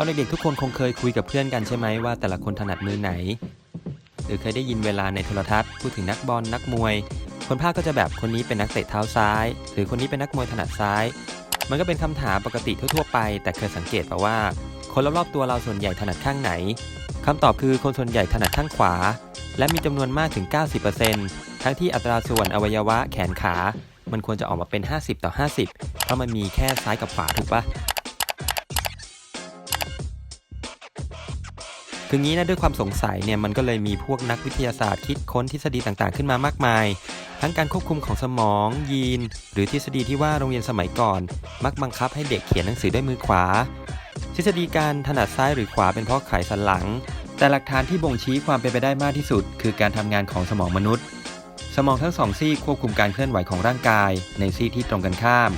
อนเด็กๆทุกคนคงเคยคุยกับเพื่อนกันใช่ไหมว่าแต่ละคนถนัดมือไหน หรือเคยได้ยินเวลาในโทรทัศน์พูดถึงนักบอลนักมวย คนภาคก็จะแบบคนนี้เป็นนักเตะเท้าซ้าย หรือคนนี้เป็นนักมวยถนัดซ้าย มันก็เป็นคำถามปกติทั่วๆไป แต่เคยสังเกตป่าว่า คนรอบๆตัวเราส่วนใหญ่ถนัดข้างไหนคำตอบคือคนส่วนใหญ่ถนัดข้างขวา และมีจำนวนมากถึง 90%ทั้งที่อัตราส่วนอวัยวะแขนขา มันควรจะออกมาเป็น 50 ต่อ 50 เพราะมันมีแค่ซ้ายกับขวาถูกปะ คืองี้นะด้วยความสงสัยเนี่ยมันก็เลยมีพวกนักวิทยาศาสตร์คิดค้นทฤษฎีต่างๆ ขึ้นมามากมาย ทั้งการควบคุมของสมอง ยีน หรือทฤษฎีที่ว่าโรงเรียนสมัยก่อน มักบังคับให้เด็กเขียนหนังสือด้วยมือขวา ทฤษฎีการถนัดซ้ายหรือขวาเป็นเพราะไขสันหลัง แต่หลักฐานที่บ่งชี้ความเป็นไปได้มากที่สุด คือการทำงานของสมองมนุษย์ สมองทั้งสองซีกควบคุมการเคลื่อนไหวของร่างกาย ในซีกที่ตรงกันข้าม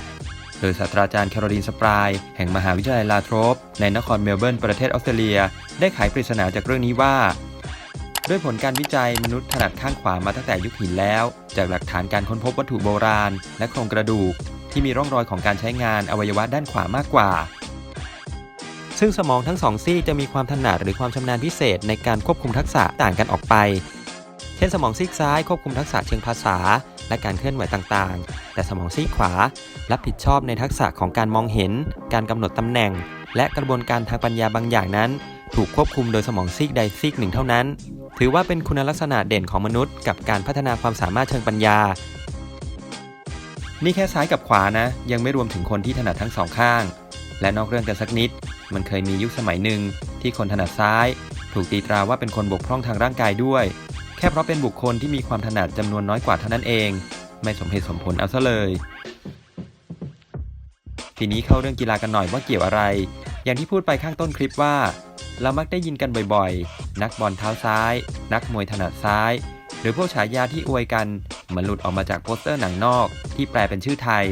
ดยศาสตราจารย์แคโรลีนสปราย แห่งมหาวิทยาลัยลาโทรปในนครเมลเบิร์นประเทศออสเตรเลีย ได้ไขปริศนาจากเรื่องนี้ว่า ด้วยผลการวิจัยมนุษย์ถนัดข้างขวามาตั้งแต่ยุคหินแล้ว จากหลักฐานการค้นพบวัตถุโบราณ และโครงกระดูก ที่มีร่องรอยของการใช้งานอวัยวะด้านขวามากกว่า ซึ่งสมองทั้งสองซีกจะมีความถนัดหรือความชำนาญพิเศษในการควบคุมทักษะต่างกันออกไป เช่นสมองซีกซ้ายควบคุมทักษะเชิงภาษา และการเคลื่อนไหวต่างๆ แต่สมองซีกขวา รับผิดชอบในทักษะของการมองเห็น การกำหนดตำแหน่ง และกระบวนการทางปัญญาบางอย่างนั้น ถูกควบคุมโดยสมองซีกใดซีกหนึ่งเท่านั้น ถือว่าเป็นคุณลักษณะเด่นของมนุษย์ กับการพัฒนาความสามารถเชิงปัญญา นี่แค่ซ้ายกับขวานะ ยังไม่รวมถึงคนที่ถนัดทั้งสองข้าง และนอกเรื่องกันสักนิด มันเคยมียุคสมัยหนึ่งที่คนถนัดซ้าย ถูกตีตราว่าเป็นคนบกพร่องทางร่างกายด้วย แค่เพราะเป็นบุคคลที่มีความถนัดจำนวนน้อยกว่าเท่านั้นเอง ไม่สมเหตุสมผลเอาซะเลย ทีนี้เข้าเรื่องกีฬากันหน่อยว่าเกี่ยวอะไร อย่างที่พูดไปข้างต้นคลิปว่า เรามักได้ยินกันบ่อยๆ นักบอลเท้าซ้าย นักมวยถนัดซ้าย หรือพวกฉายาที่อวยกันเหมันหลุดออกมาจากโปสเตอร์หนังนอก ที่แปลเป็นชื่อไทย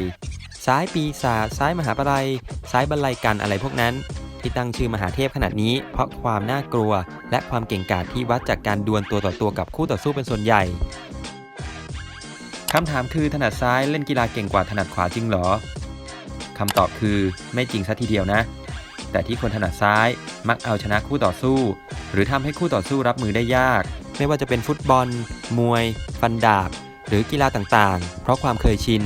ซ้ายปีศาจซ้ายมหาปลัย ซ้ายบรรลัยกันอะไรพวกนั้นที่ตั้งชื่อมหาเทพขนาดนี้ เพราะความน่ากลัว และความเก่งกาจที่วัดจากการดวลตัวต่อตัวกับคู่ต่อสู้เป็นส่วนใหญ่ คำถามคือถนัดซ้ายเล่นกีฬาเก่งกว่าถนัดขวาจริงหรอคำตอบคือไม่จริงซะทีเดียวนะ แต่ที่คนถนัดซ้ายมักเอาชนะคู่ต่อสู้ หรือทำให้คู่ต่อสู้รับมือได้ยาก ไม่ว่าจะเป็นฟุตบอล มวย ฟันดาบ หรือกีฬาต่างๆ เพราะความเคยชิน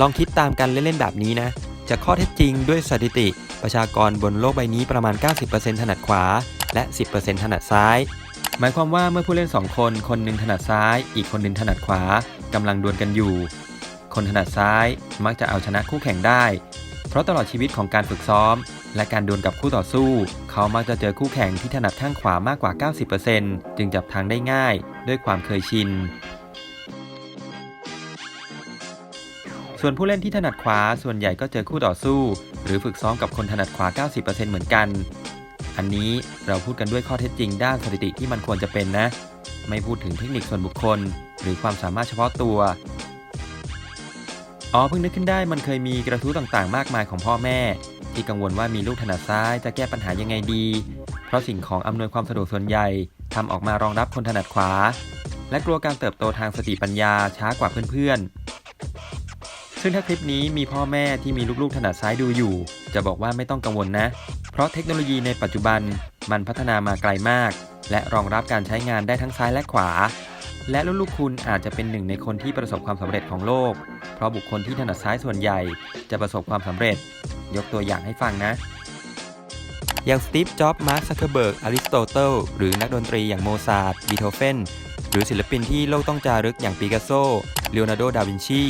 ลองคิดตามกันเล่นๆแบบนี้นะ จากข้อเท็จจริงด้วยสถิติ ประชากรบนโลกใบนี้ประมาณ 90%ถนัดขวา และ 10%ถนัดซ้าย หมายความว่าเมื่อผู้เล่น 2 คน คนหนึ่งถนัดซ้าย อีกคนหนึ่งถนัดขวา กำลังดวลกันอยู่ คนถนัดซ้ายมักจะเอาชนะคู่แข่งได้ เพราะตลอดชีวิตของการฝึกซ้อม และการดวลกับคู่ต่อสู้ เขามักจะเจอคู่แข่งที่ถนัดข้างขวามากกว่า 90%จึงจับทางได้ง่าย ด้วยความเคยชิน ส่วนผู้เล่นที่ถนัดขวาส่วนใหญ่ก็เจอคู่ต่อสู้ หรือฝึกซ้อมกับคนถนัดขวา 90%เหมือนกัน อันนี้เราพูดกันด้วยข้อเท็จจริงด้านสถิติที่มันควรจะเป็นนะ ไม่พูดถึงเทคนิคส่วนบุคคล หรือความสามารถเฉพาะตัว อ๋อเพิ่งนึกขึ้นได้มันเคยมีกระทู้ต่างๆ มากมายของพ่อแม่ ที่กังวลว่ามีลูกถนัดซ้ายจะแก้ปัญหายังไงดี เพราะสิ่งของอำนวยความสะดวกส่วนใหญ่ทำออกมารองรับคนถนัดขวา และกลัวการเติบโตทางสติปัญญาช้ากว่าเพื่อนๆ ซึ่งถ้าคลิปนี้มีพ่อแม่ที่มีลูกๆถนัดซ้ายดูอยู่ จะบอกว่าไม่ต้องกังวลนะ เพราะเทคโนโลยีในปัจจุบันมันพัฒนามาไกลมาก และรองรับการใช้งานได้ทั้งซ้ายและขวา และลูกๆคุณอาจจะเป็นหนึ่งในคนที่ประสบความสำเร็จของโลก เพราะบุคคลที่ถนัดซ้ายส่วนใหญ่จะประสบความสำเร็จ ยกตัวอย่างให้ฟังนะ อย่างสตีฟ จ็อบส์ มาร์ค ซักเคเบิร์ก อริสโตเติล หรือนักดนตรีอย่างโมซาร์ท บีโธเฟน หรือศิลปินที่โลกต้องจารึกอย่างปิกัสโซ เลโอนาร์โด ดาวินชี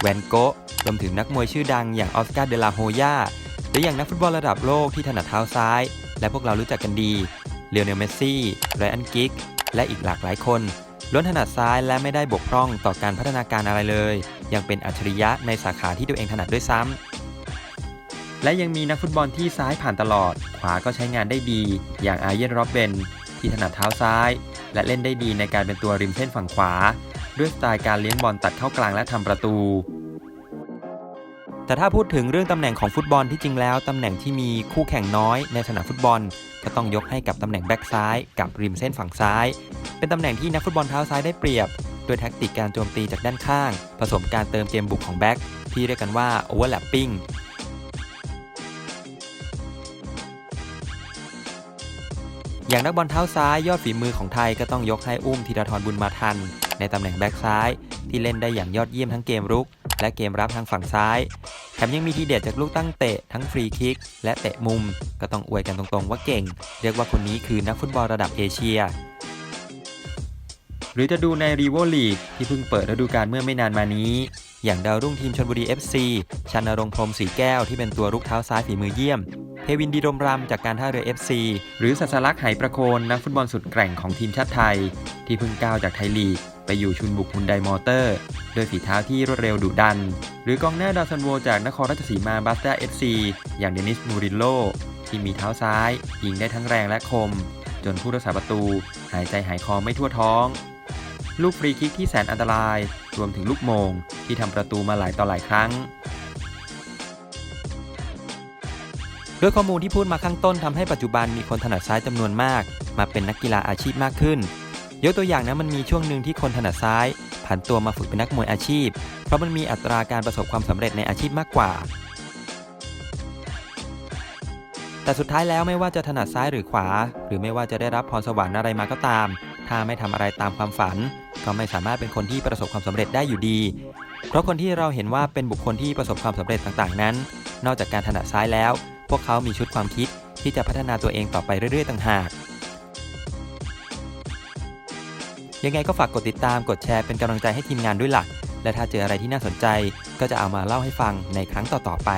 แวนโกะ รวมถึงนักมวยชื่อดังอย่างออสการ์ เดลาโฮยา หรืออย่างนักฟุตบอลระดับโลกที่ถนัดเท้าซ้าย และพวกเรารู้จักกันดี เลโอเนลเมสซี่ ไรอัน กิก และอีกหลากหลายคน ล้วนถนัดซ้ายและไม่ได้บกพร่องต่อการพัฒนาการอะไรเลย ยังเป็นอัจฉริยะในสาขาที่ตัวเองถนัดด้วยซ้ำและยังมีนักฟุตบอลที่ซ้ายผ่านตลอด ขวาก็ใช้งานได้ดี อย่างอาเยนร็อบเบนที่ถนัดเท้าซ้าย และเล่นได้ดีในการเป็นตัวริมเส้นฝั่งขวา ด้วยสไตล์การเลี้ยงบอลตัดเข้ากลางและทำประตู แต่ถ้าพูดถึงเรื่องตำแหน่งของฟุตบอลที่จริงแล้ว ตำแหน่งที่มีคู่แข่งน้อยในสนามฟุตบอล ก็ต้องยกให้กับตำแหน่งแบ็กซ้ายกับริมเส้นฝั่งซ้าย เป็นตำแหน่งที่นักฟุตบอลเท้าซ้ายได้เปรียบโดยแท็กติกการโจมตีจากด้านข้าง ผสมการเติมเกมบุกของแบ็กที่เรียกกันว่า overlapping อย่างนักบอลเท้าซ้ายยอดฝีมือของไทยก็ต้องยกให้อุ้มธีรทรบุญมาทัน ในตำแหน่งแบ็กซ้าย ที่เล่นได้อย่างยอดเยี่ยมทั้งเกมรุก และเกมรับทางฝั่งซ้าย ถมยังมีทีเด็ดจากลูกตั้งเตะทั้งฟรีคิก และเตะมุม ก็ต้องอวยกันตรงๆว่าเก่ง เรียกว่าคนนี้คือนักฟุตบอลระดับเอเชีย หรือจะดูในรีโวลีกที่เพิ่งเปิดฤดูกาลเมื่อไม่นานมานี้ อย่างดาวรุ่งทีมชนบุรี FC ชันนรงค์พรมสีแก้วที่เป็นตัวรุกเท้าซ้ายฝีมือเยี่ยม ทวินดีรมรำจากการท่าเรือ FC หรือสัสลักษณ์ไหประโคนนักฟุตบอลสุดแกร่งของทีมชาติไทย ที่เพิ่งก้าวจากไทยลีก ไปอยู่ชุนบุกฮุนไดมอเตอร์ด้วยฝีเท้าที่รวดเร็วดุดัน หรือกองหน้าดาวซันโวจากนครราชสีมาบัสตาเอฟซีอย่างเดนิสมูรินโลที่มีเท้าซ้ายยิงได้ทั้งแรงและคม จนผู้รักษาประตู หายใจหายคอไม่ทั่วท้อง ลูกฟรีคิกที่แสนอันตราย รวมถึงลูกโมงที่ทำประตูมาหลายต่อหลายครั้ง ด้วยข้อมูลที่พูดมาข้างต้นทำให้ปัจจุบันมีคนถนัดซ้ายจำนวนมาก มาเป็นนักกีฬาอาชีพมากขึ้น ยกตัวอย่างนะมันมีช่วงหนึ่งที่คนถนัดซ้ายผันตัวมาฝึกเป็นนักมวยอาชีพ เพราะมันมีอัตราการประสบความสำเร็จในอาชีพมากกว่า แต่สุดท้ายแล้วไม่ว่าจะถนัดซ้ายหรือขวา หรือไม่ว่าจะได้รับพรสวรรค์อะไรมาก็ตาม ถ้าไม่ทำอะไรตามความฝัน ก็ไม่สามารถเป็นคนที่ประสบความสำเร็จได้อยู่ดี เพราะคนที่เราเห็นว่าเป็นบุคคลที่ประสบความสำเร็จต่างๆ นั้น นอกจากการถนัดซ้ายแล้ว พวกเขามีชุดความคิดที่จะพัฒนาตัวเองต่อไปเรื่อยๆ ต่างหาก ยังไงก็ฝากกดติดตามกดแชร์เป็นกำลังใจให้ทีมงานด้วยล่ะและถ้าเจออะไรที่น่าสนใจก็จะเอามาเล่าให้ฟังในครั้งต่อๆไป